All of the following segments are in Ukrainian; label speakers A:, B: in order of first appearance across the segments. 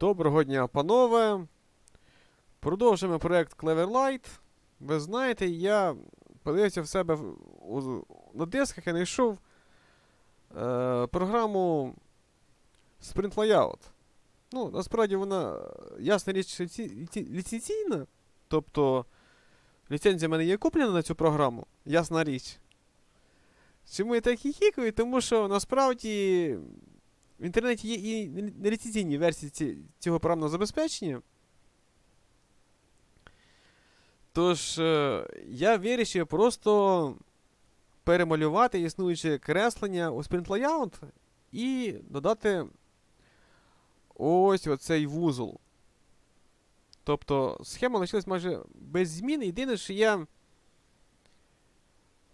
A: Доброго дня, панове. Продовжуємо проект Cleverlight. Ви знаєте, я подивився в себе на дисках і знайшов е, програму Sprint Layout. Ну, насправді вона, ясна річ, ліцензійна. Тобто ліцензія в мене є куплена на цю програму, ясна річ. Чому я так хіхікаю? Тому що насправді в інтернеті є і неліцензійні версії цього програмного забезпечення. Тож, е, я вирішив просто перемалювати існуюче креслення у Sprint Layout і додати ось оцей вузол. Тобто схема лишилась майже без змін. Єдине, що я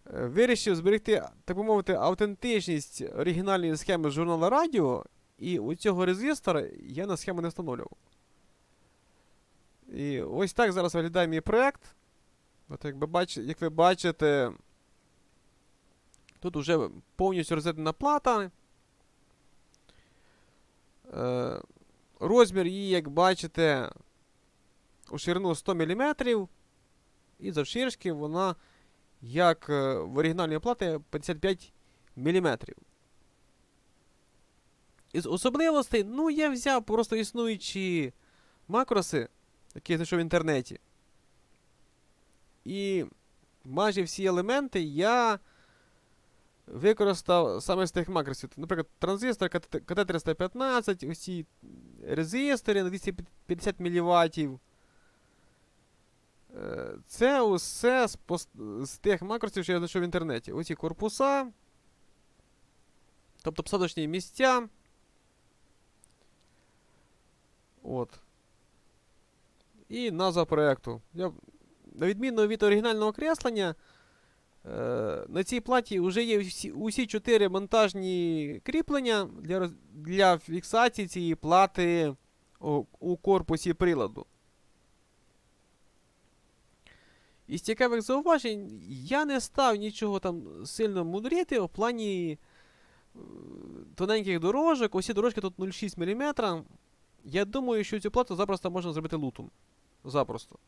A: вирішив зберегти, так би мовити, автентичність оригінальної схеми журнала Радіо, і у цього резистора я на схему не встановлював. І ось так зараз виглядає мій проєкт. От як, бач, як ви бачите, тут вже повністю розведена плата. Е, розмір її, як бачите, у ширину 100 мм. І завширшки вона, як е, в оригінальній платі, 55 мм. Із особливостей, ну, я взяв просто існуючі макроси, які я знайшов в інтернеті. І майже всі елементи я використав саме з тих макросів. Наприклад, транзистор КТ-315, усі резистори на 250 мВ. Це усе з, пос- з тих макросів, що я знайшов в інтернеті. Оці корпуса, тобто посадочні місця. От. І назва проєкту. Я, на відміну від оригінального креслення, е, на цій платі вже є усі чотири монтажні кріплення для, роз- для фіксації цієї плати у, у корпусі приладу. Із цікавих зауважень я не став нічого там сильно мудрити в плані е, тоненьких дорожок. Усі дорожки тут 0,6 мм. Я думаю, що цю плату запросто можна зробити лутом. Запросто.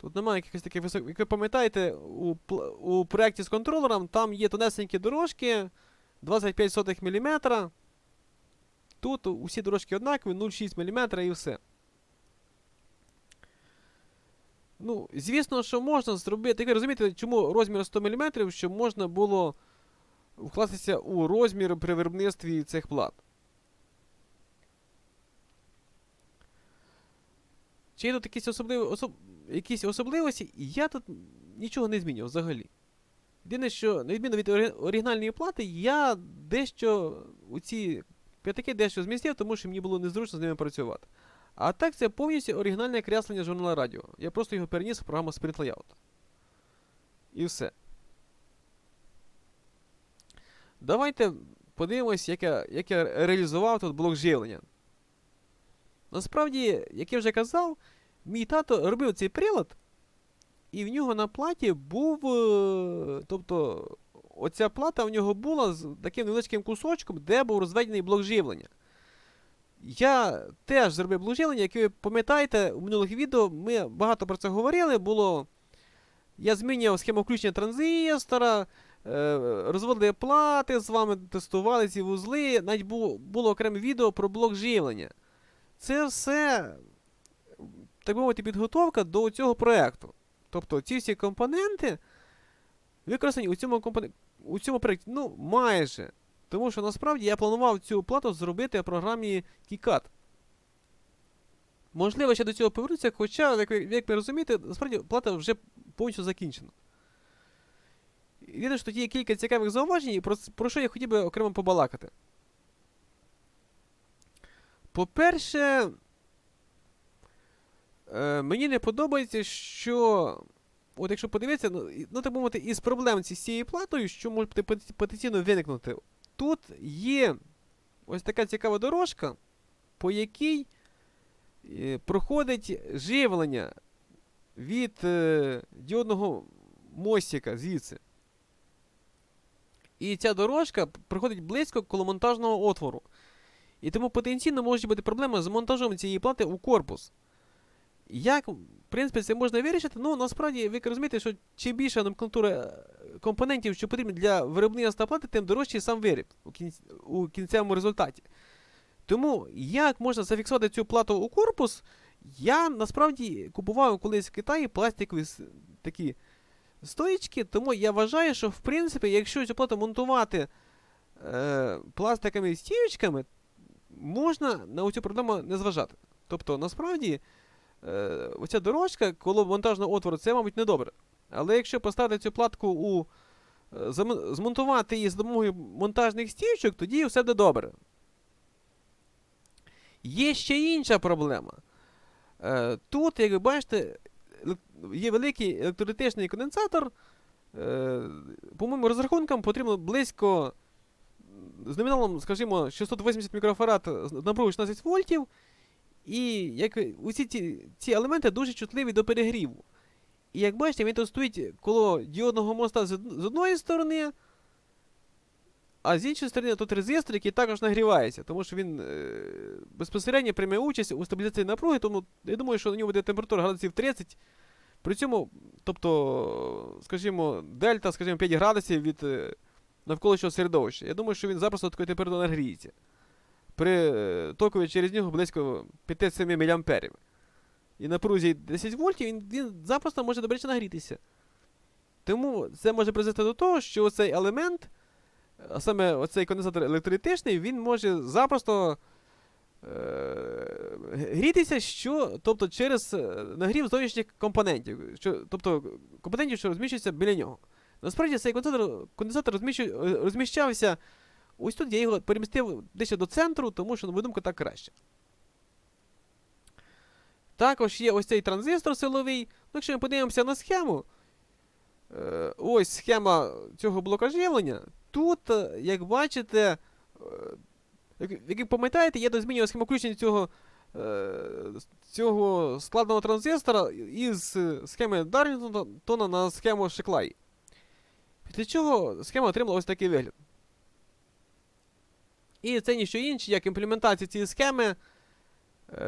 A: Тут немає якихось таких високих. Як ви пам'ятаєте, у, у проєкті з контролером там є тонесенькі дорожки 25 мм. Тут усі дорожки однакові, 0,6 мм і все. Ну, звісно, що можна зробити. Ви розумієте, чому розмір 100 мм, щоб можна було вкластися у розмір при виробництві цих плат. Чи є тут якісь, особливі, особ... якісь особливості? Я тут нічого не змінював взагалі. Єдине, що, на відміну від оригінальної плати, я дещо у ці п'ятаки дещо змістив, тому що мені було незручно з ними працювати. А так це повністю оригінальне креслення журнала радіо. Я просто його переніс в програму Sprint Layout. І все. Давайте подивимось, як я, як я реалізував тут блок живлення. Насправді, як я вже казав, мій тато робив цей прилад, і в нього на платі був. е, Тобто, оця плата в нього була з таким невеличким кусочком, де був розведений блок живлення. Я теж зробив блок живлення, як ви пам'ятаєте, у минулих відео ми багато про це говорили. Було. Я змінював схему включення транзистора, е, розводили плати з вами, тестували ці вузли. Навіть було, окреме відео про блок живлення. Це все, так мовити, підготовка до цього проєкту. Тобто ці всі компоненти використані у цьому, компоне... у цьому проєкті. Ну, майже. Тому що насправді я планував цю плату зробити в програмі KiCad. Можливо, ще до цього повернуться, хоча, як ви, як ви розумієте, насправді плата вже повністю закінчена. Єдине, що тут є кілька цікавих зауважень, про, про що я хотів би окремо побалакати. По-перше, е, мені не подобається, що. От якщо подивитися, ну, ну так би мовити, із проблем з цією платою, що може пот- пот- потенційно виникнути. Тут є ось така цікава дорожка, по якій е, проходить живлення від е, діодного мостика звідси. І ця дорожка проходить близько коло монтажного отвору. І тому потенційно може бути проблема з монтажом цієї плати у корпус. Як, в принципі, це можна вирішити? Ну, насправді, ви розумієте, що чим більша номенклатура е, компонентів, що потрібно для виробництва плати, тим дорожчий сам виріб у, кінць, у кінцевому результаті. Тому як можна зафіксувати цю плату у корпус, я насправді купував колись в Китаї пластикові такі стоїчки, тому я вважаю, що в принципі, якщо цю плату монтувати е, пластиковими стіючками, можна на цю проблему не зважати. Тобто, насправді, е, оця дорожка коло монтажного отвору, це, мабуть, недобре. Але якщо поставити цю платку у. е, Змонтувати її з допомогою монтажних стіючок, тоді все буде добре. Є ще інша проблема. Е, Тут, як ви бачите, є великий електролітичний конденсатор. Е, По моїм розрахункам потрібно близько з номіналом, скажімо, 680 мікрофарад з 16 вольтів. І як усі ці, ці елементи дуже чутливі до перегріву. І як бачите, він тут стоїть коло діодного моста з, од- з одної сторони, а з іншої сторони тут резистор, який також нагрівається, тому що він е, безпосередньо приймає участь у стабілізації напруги, тому я думаю, що на ньому буде температура градусів 30. При цьому, тобто, скажімо, дельта, скажімо, 5 градусів від е, навколишнього середовища. Я думаю, що він запросто такою температурою нагріється. При е, токові через нього близько 5-7 мА. І напрузі 10 вольтів він, він запросто може добряче нагрітися. Тому це може призвести до того, що цей елемент, а саме оцей конденсатор електролітичний, він може запросто е, грітися, що, тобто через е, нагрів зовнішніх компонентів, що, тобто компонентів, що розміщуються біля нього. Насправді цей конденсатор, конденсатор е, розміщався ось тут, я його перемістив дещо до центру, тому що, на мою думку, так краще. Також є ось цей транзистор силовий. Ну, якщо ми подивимося на схему, е, ось схема цього блока живлення. Тут, е, як бачите, е, як, пам'ятаєте, я дозмінював схему включення цього, е, цього складного транзистора із схеми Дарнтона на схему Шеклай. Після чого схема отримала ось такий вигляд. І це ніщо інше, як імплементація цієї схеми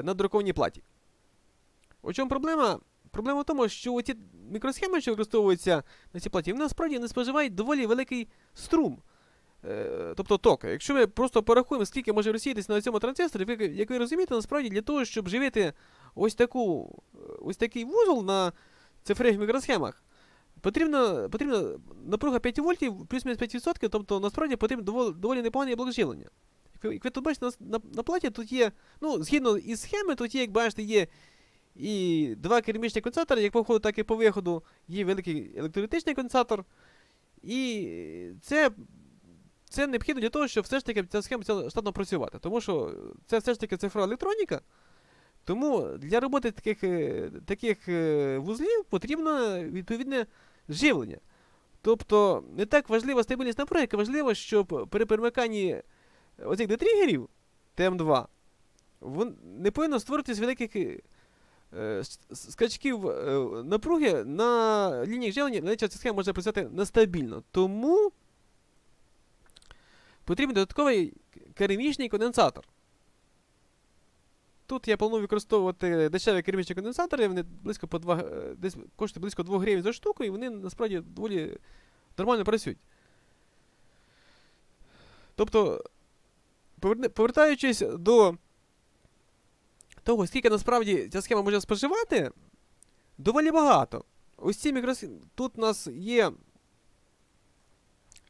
A: на друкованій платі. У чому проблема? Проблема в тому, що ці мікросхеми, що використовуються на цій платі, вони насправді не споживають доволі великий струм. Е, тобто ток. Якщо ми просто порахуємо, скільки може розсіятися на цьому транзисторі, як ви розумієте, насправді для того, щоб живити ось, таку, ось такий вузол на цифрових мікросхемах, потрібно, потрібно напруга 5 вольтів плюс-мінус 5%, тобто насправді потрібен доволі, доволі непоганий блок. Як ви, як тут бачите, на, на платі тут є, ну, згідно із схеми, тут є, як бачите, є і два керамічні конденсатори, як по входу, так і по виходу. Є великий електролітичний конденсатор. І це, це необхідно для того, щоб все ж таки ця схема почала штатно працювати. Тому що це все ж таки цифрова електроніка. Тому для роботи таких, е, таких е, вузлів потрібно відповідне живлення. Тобто не так важлива стабільність напруги, як важливо, щоб при перемиканні оцих детригерів ТМ2 не повинно створитись великих е, скачків е, напруги на лініях живлення, іначе ця схема може працювати нестабільно. Тому потрібен додатковий керамічний конденсатор. Тут я планую використовувати дешеві керамічні конденсатори, вони близько по 2, е, десь коштують близько 2 гривень за штуку, і вони насправді доволі нормально працюють. Тобто, повертаючись до того, скільки насправді ця схема може споживати, доволі багато. Ось ці мікросхеми. Тут у нас є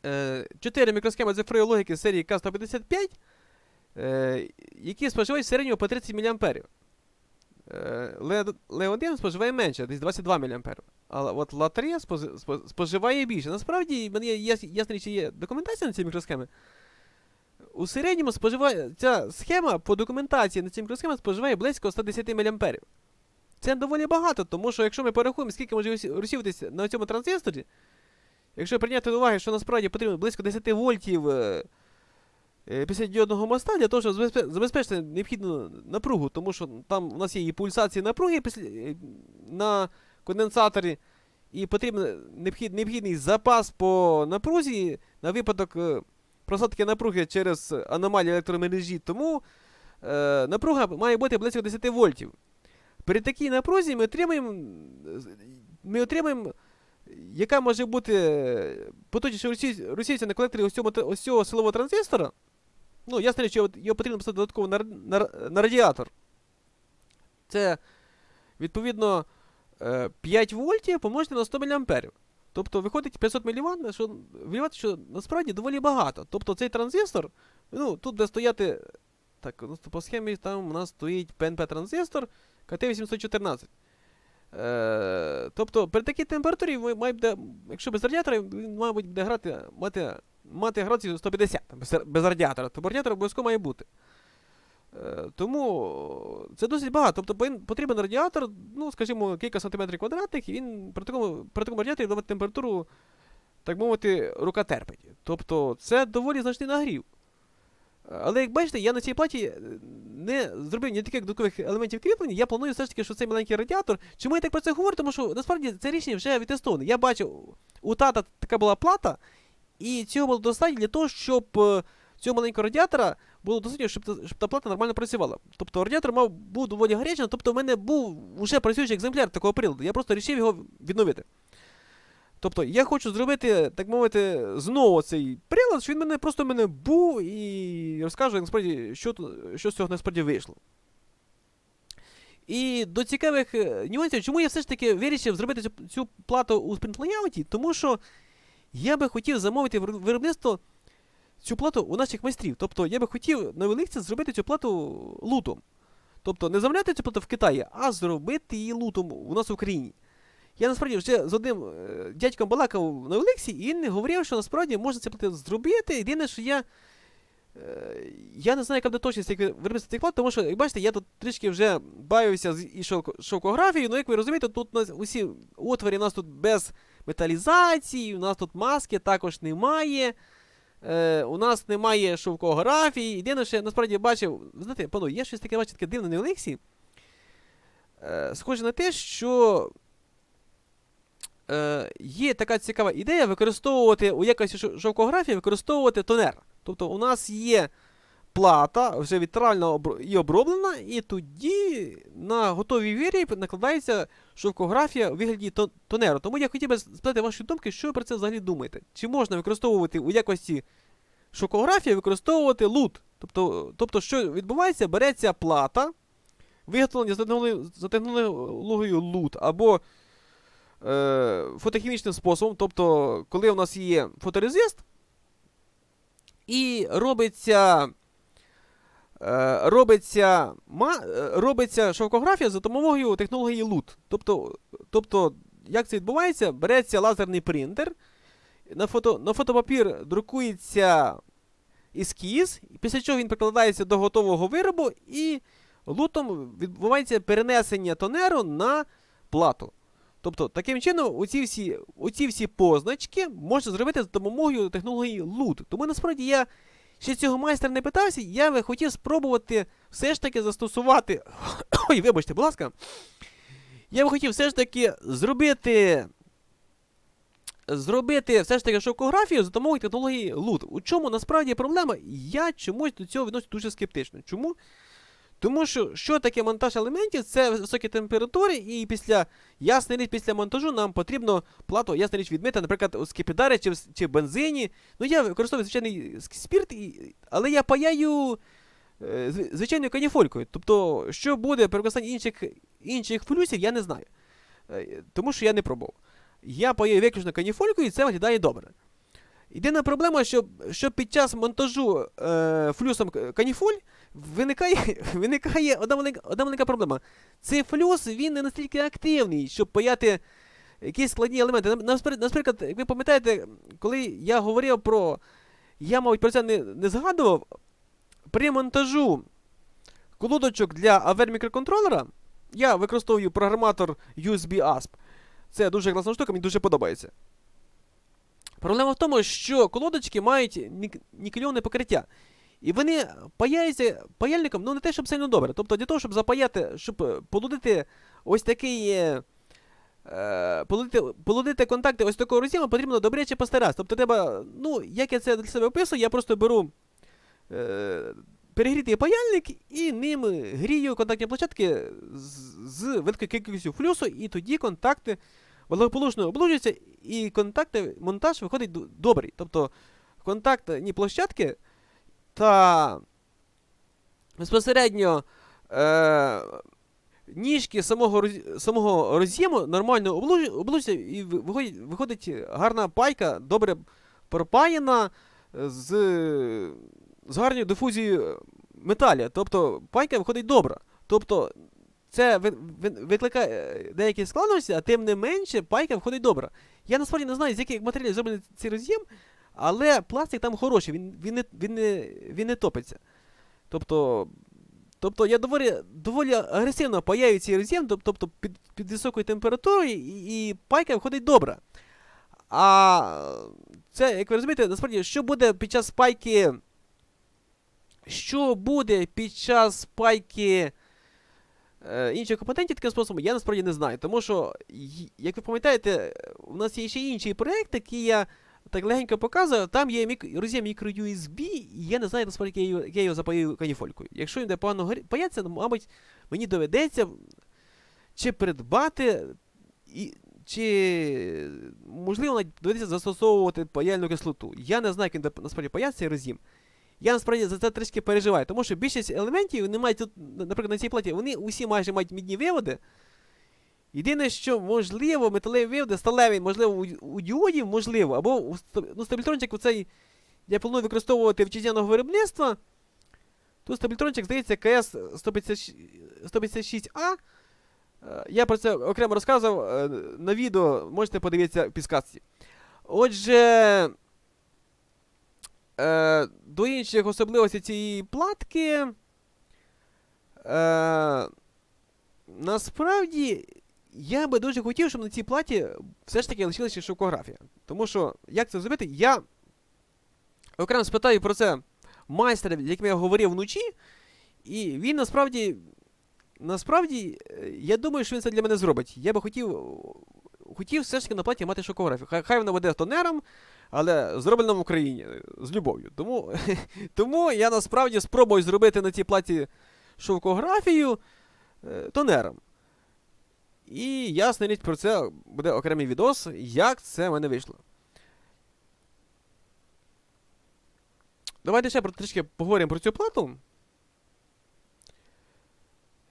A: е, 4 мікросхеми цифрової логіки серії К155, е, які споживають в середньому по 30 мА. Е, Ле-1 споживає менше, десь 22 мА. Але от Ла-3 спози- спо- споживає більше. Насправді, в мене є яс- ясна річ, є документація на ці мікросхеми. У середньому споживає ця схема по документації на ці мікросхеми споживає близько 110 мА. Це доволі багато, тому що якщо ми порахуємо, скільки може розсі- розсіюватися на цьому транзисторі, якщо прийняти до уваги, що насправді потрібно близько 10 вольтів е, е, після діодного моста для того, щоб забезпечити необхідну напругу, тому що там у нас є і пульсації напруги е, на конденсаторі, і потрібен необхідний запас по напрузі на випадок е, просадки напруги через аномалії електромережі. Тому е, напруга має бути близько 10 вольтів. При такій напрузі ми отримаємо, ми отримаємо яка може бути е, поточніше росій- російця на колекторі ось цього, ось цього силового транзистора. Ну, ясно, що його потрібно поставити додатково на, на, на радіатор. Це, відповідно, е, 5 вольтів помножити на 100 мА. Тобто виходить 500 мВт, що, мВт, що насправді доволі багато. Тобто цей транзистор, ну, тут буде стояти. Так, ну, по схемі там у нас стоїть ПНП-транзистор КТ-814. Е, тобто при такій температурі має буде, якщо без радіатора, він, мабуть, буде грати, мати, мати градусів 150 без, без радіатора. Тобто радіатор обов'язково має бути. Е, тому це досить багато. Тобто потрібен радіатор, ну, скажімо, кілька сантиметрів квадратних, і він при такому, при такому радіаторі давати температуру, так мовити, рука терпить. Тобто це доволі значний нагрів. Е, Але як бачите, я на цій платі е, не зробив ні таких додаткових елементів кріплення. Я планую все ж таки, що цей маленький радіатор. Чому я так про це говорю? Тому що насправді це рішення вже відтестоване. Я бачив, у тата така була плата, і цього було достатньо для того, щоб е, цього маленького радіатора було достатньо, щоб, щоб та плата нормально працювала. Тобто радіатор мав був доволі гарячим, тобто в мене був вже працюючий екземпляр такого приладу. Я просто вирішив його відновити. Тобто я хочу зробити, так мовити, знову цей прилад, що він мене просто мене був і розкажу, насправді, що, що з цього насправді вийшло. І до цікавих е, нюансів, чому я все ж таки вирішив зробити цю, цю плату у Layout, тому що я би хотів замовити виробництво цю плату у наших майстрів. Тобто я би хотів на Великці зробити цю плату лутом. Тобто не замовляти цю плату в Китаї, а зробити її лутом у нас в Україні. Я насправді вже з одним е, дядьком балакав на Олексі, і він не говорив, що насправді можна це плати зробити. Єдине, що я. е, Я не знаю, яка буде точність як виробництва цих плат, тому що, як бачите, я тут трішки вже бавився з і шовко- шовкографією, ну як ви розумієте, тут нас усі отвори у нас тут без металізації, у нас тут маски також немає. Е, у нас немає шовкографії. Єдине, що я насправді бачив, знаєте, пану, є щось таке, бачите, таке дивне на Олексі. Е, схоже на те, що е, є така цікава ідея використовувати у якості шовкографії використовувати тонер. Тобто у нас є плата, вже відтрально обро- і оброблена, і тоді на готовій вірі накладається шовкографія у вигляді тонеру. Тому я хотів би спитати ваші думки, що ви про це взагалі думаєте? Чи можна використовувати у якості шовкографії використовувати лут? Тобто, тобто що відбувається, береться плата, виготовлення за технологією лут, або е, фотохімічним способом, тобто, коли у нас є фоторезист, і робиться. Е, робиться, ма, е, робиться шовкографія за допомогою технології LUT. Тобто, тобто, як це відбувається? Береться лазерний принтер, на, фото, на фотопапір друкується ескіз, після чого він прикладається до готового виробу, і лутом відбувається перенесення тонеру на плату. Тобто, таким чином, оці всі, оці всі позначки можна зробити за допомогою технології LUT. Тому насправді я ще цього майстра не питався, я би хотів спробувати все ж таки застосувати. Ой, вибачте, будь ласка. Я би хотів все ж таки зробити. Зробити все ж таки шовкографію за допомогою технології лут. У чому насправді проблема? Я чомусь до цього відношусь дуже скептично. Чому? Тому що що таке монтаж елементів? Це високі температури, і після ясна річ, після монтажу нам потрібно плату, ясна річ, відмити, наприклад, у скипідарі чи чи бензині. Ну, я використовую звичайний спірт, і, але я паяю е, звичайною каніфолькою. Тобто, що буде при використанні інших, інших флюсів, я не знаю. Е, Тому що я не пробував. Я паяю виключно каніфолькою, і це виглядає добре. Єдина проблема, що, що під час монтажу е, флюсом каніфоль виникає, виникає одна маленька, одна маленька проблема. Цей флюс він не настільки активний, щоб паяти якісь складні елементи. Наприклад, як ви пам'ятаєте, коли я говорив про. Я, мабуть, про це не, не згадував. При монтажу колодочок для AVR мікроконтролера я використовую програматор USB ASP. Це дуже класна штука, мені дуже подобається. Проблема в тому, що колодочки мають нік- нікельоване покриття. І вони паяються паяльником, ну не те, щоб сильно добре. Тобто для того, щоб запаяти, щоб е, полудити ось такий. е, Е, полудити, полудити контакти ось такого роз'єму потрібно добряче постаратися. Тобто треба, ну, як я це для себе описую, я просто беру е, перегрітий паяльник і ним грію контактні площадки з, з великою кількістю флюсу, і тоді контакти благополучно облужуються, і контакти, монтаж виходить добрий. Тобто контактні площадки та безпосередньо е, ніжки самого, роз- самого роз'єму нормально облуж- облужуються, і виходить, виходить гарна пайка, добре пропаяна, з, з гарною дифузією металі. Тобто пайка виходить добра. Тобто це ви- ви- викликає е, деякі складності, а тим не менше пайка виходить добра. Я насправді не знаю, з яких матеріалів зроблений цей роз'єм, але пластик там хороший, він, він, не, він, не, він не топиться. Тобто, тобто я доволі, доволі агресивно паяю цей роз'єм, тобто під, під високою температурою, і, і пайка виходить добра. А це, як ви розумієте, насправді, що буде під час пайки. Що буде під час пайки е, інших компонентів таким способом, я насправді не знаю. Тому що, як ви пам'ятаєте, у нас є ще інший проєкт, який я так легенько показую. Там є мік... роз'єм мікро-USB, і я не знаю, насправді, я його, я його запаю каніфолькою. Якщо він буде погано горі- паятися, ну, мабуть, мені доведеться чи придбати, і, чи можливо навіть доведеться застосовувати паяльну кислоту. Я не знаю, як він насправді паятися цей роз'єм. Я насправді за це трішки переживаю, тому що більшість елементів вони мають тут, наприклад, на цій платі, вони усі майже мають мідні виводи. Єдине, що можливо, металеві виводи, сталеві, можливо, у, у діодів, можливо, або у ну, стабілітрончик оцей я планую використовувати вітчизняного виробництва. Тут стабілітрончик, здається, КС 156А. Е, Я про це окремо розказував е, на відео, можете подивитися в підсказці. Отже, е, до інших особливостей цієї платки. Насправді, я би дуже хотів, щоб на цій платі все ж таки лишилася шовкографія. Тому що, як це зробити, я окремо спитаю про це майстра, з яким я говорив вночі, і він насправді. Насправді, е, я думаю, що він це для мене зробить. Я би хотів. Хотів все ж таки на платі мати шокографію. Хай, хай вона буде тонером, але зроблена в Україні е, з любов'ю. Тому, тому я насправді спробую зробити на цій платі шовкографію е, тонером. І ясна річ про це буде окремий відос, як це в мене вийшло. Давайте ще трішки поговоримо про цю плату.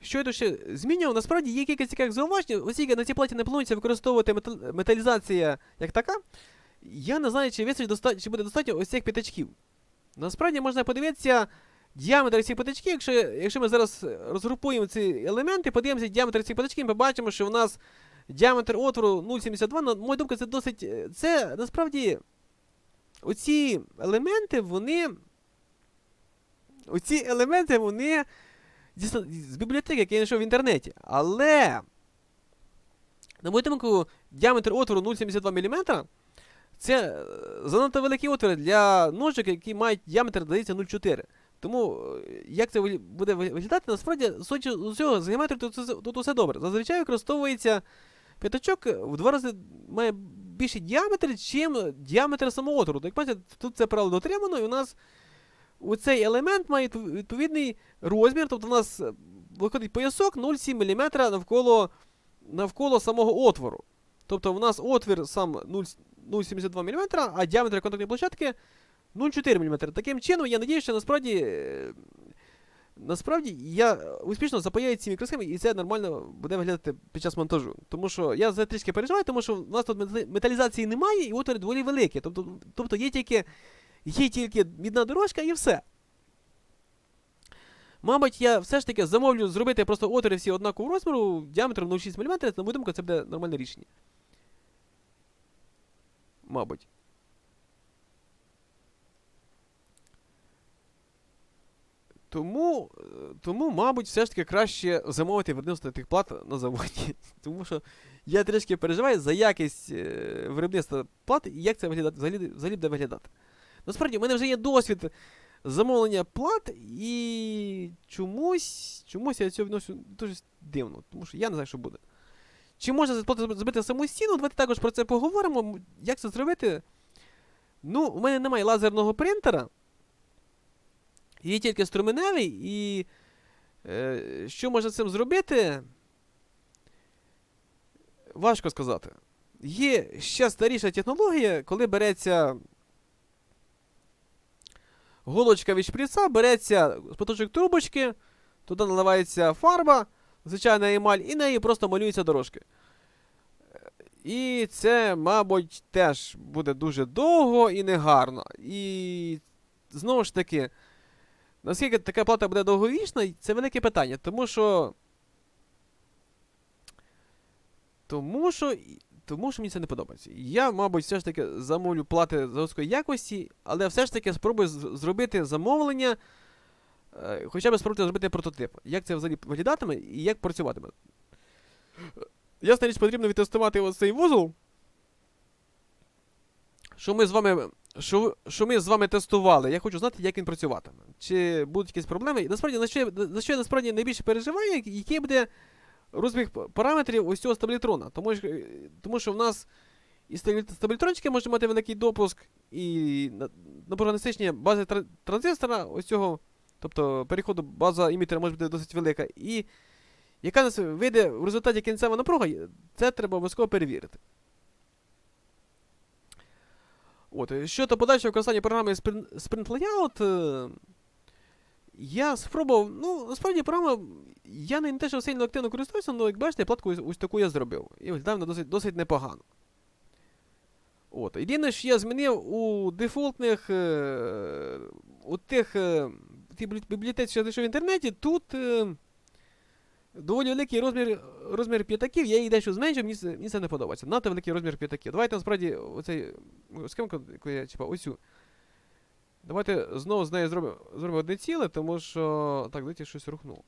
A: Що я тут ще змінював? Насправді є кілька цікавих зауважень, оскільки на цій платі не планується використовувати метал- металізація як така. Я не знаю, чи вистачить чи буде достатньо ось цих п'ятачків. Насправді можна подивитися діаметр цих п'ятачків, якщо, якщо ми зараз розгрупуємо ці елементи, подивимося діаметр цих п'ятачків, ми побачимо, що в нас діаметр отвору 0,72. На мою думку, це досить. е, Це насправді оці елементи, вони. Оці елементи, вони з бібліотеки, які я знайшов в інтернеті. Але, на мою думку, діаметр отвору 0,72 мм це е, занадто великий отвір для ножик, які мають діаметр, здається, 0,4. Тому, е, як це буде виглядати, насправді, з цього, з геометрії тут, тут усе добре. Зазвичай використовується п'ятачок е, в два рази має більший діаметр, чим діаметр самого отвору. Так бачите, тут це правило дотримано, і у нас цей елемент має відповідний розмір, тобто у нас е, виходить поясок 0,7 мм навколо, навколо самого отвору. Тобто у нас отвір сам 0,72 мм, а діаметр контактної площадки 0,4 мм. Таким чином, я надію, що насправді. е, Насправді я успішно запаяю ці мікросхеми, і це нормально буде виглядати під час монтажу. Тому що я за трішки переживаю, тому що в нас тут металізації немає, і отвори доволі великі. Тобто, тобто є тільки є тільки мідна дорожка і все. Мабуть, я все ж таки замовлю зробити просто отвори всі однакового розміру, діаметром 0,6 мм, на мою думку, це буде нормальне рішення. Мабуть. Тому, е, тому, мабуть, все ж таки краще замовити виробництво тих плат на заводі. Тому що я трішки переживаю за якість е, виробництва плат і як це виглядати, взагалі, взагалі буде виглядати. Насправді, в мене вже є досвід замовлення плат, і чомусь, чомусь я цього відношу дуже дивно, тому що я не знаю, що буде. Чи можна плату зробити самостійно? Давайте також про це поговоримо. Як це зробити? Ну, у мене немає лазерного принтера. Є тільки струменевий, і е, що можна з цим зробити? Важко сказати. Є ще старіша технологія, коли береться голочка від шприца, береться поточок трубочки, туди наливається фарба, звичайна емаль, і нею просто малюються дорожки. І це, мабуть, теж буде дуже довго і негарно. І знову ж таки, наскільки така плата буде довговічна, це велике питання, тому що. Тому що. Тому що мені це не подобається. Я, мабуть, все ж таки замовлю плати заводської якості, але все ж таки спробую зробити замовлення, е, хоча б спробувати зробити прототип. Як це взагалі виглядатиме і як працюватиме. Ясна річ, потрібно відтестувати ось цей вузол. Що ми з вами. Що, що ми з вами тестували, я хочу знати, як він працюватиме. Чи будуть якісь проблеми. І насправді, на що, на що я насправді найбільше переживаю, який буде розбіг параметрів ось цього стабілітрона. Тому, тому що в нас і стабілі- стабілітрончики може мати великий допуск, і на- напругонесичення бази транзистора, ось цього, тобто переходу база імітера може бути досить велика. І яка нас вийде в результаті кінцева напруга, це треба обов'язково перевірити. От, е, щодо подальшого використання програми Sprint, Layout, е, я спробував, ну, насправді програма, я не те, що сильно активно користуюся, але як бачите, платку ось, таку я зробив. І виглядає вона досить, досить непогано. От. Єдине, що я змінив у дефолтних, е, у тих, бібліотеці, що в інтернеті, тут доволі великий розмір, розмір п'ятаків, я її дещо зменшив, мені, це- мені це не подобається. Надто великий розмір п'ятаків. Давайте насправді оцей схемку, яку я чіпав, оцю. Давайте знову з нею зробимо, зробимо одне ціле, тому що. Так, дайте щось рухнуло.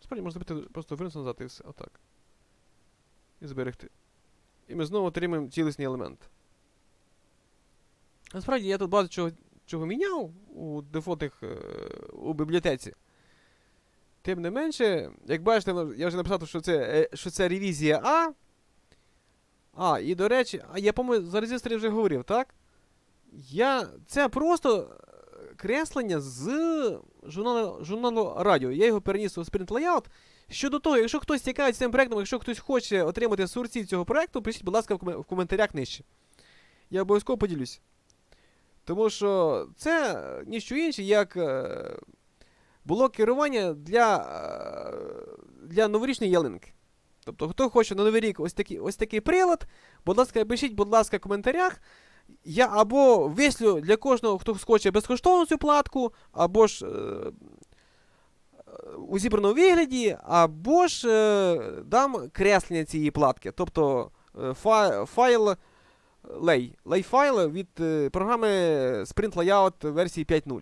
A: Справді можна зробити просто вернути назад і все. Отак. І зберегти. І ми знову отримаємо цілісний елемент. Насправді я тут багато чого, чого міняв у дефолтних е, у бібліотеці. Тим не менше, як бачите, ну, я вже написав, що це, е, що це ревізія А. А, і до речі, а я, по-моєму, за резистори вже говорив, так? Я. Це просто е, креслення з журналу, журналу радіо. Я його переніс у Sprint Layout. Щодо того, якщо хтось цікавить цим проектом, якщо хтось хоче отримати сурці цього проекту, пишіть, будь ласка, в, в коментарях нижче. Я обов'язково поділюсь. Тому що це е, ніщо інше, як було керування для, е, для новорічної ялинки. Тобто, хто хоче на Новий рік ось такий, ось такий прилад, будь ласка, пишіть, будь ласка, в коментарях. Я або вислю для кожного, хто хоче безкоштовно цю платку, або ж е, у зібраному вигляді, або ж е, дам креслення цієї платки. Тобто е, фа- файл лей, лей файл від е, програми Sprint Layout версії 5.0.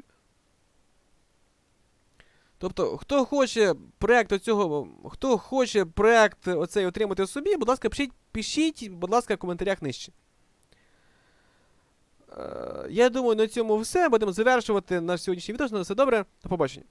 A: Тобто, хто хоче проект оцього, хто хоче проект оцей отримати собі, будь ласка, пишіть, пишіть, будь ласка, в коментарях нижче. Е, Я думаю, на цьому все. Будемо завершувати наш сьогоднішній відео. На все добре. До побачення.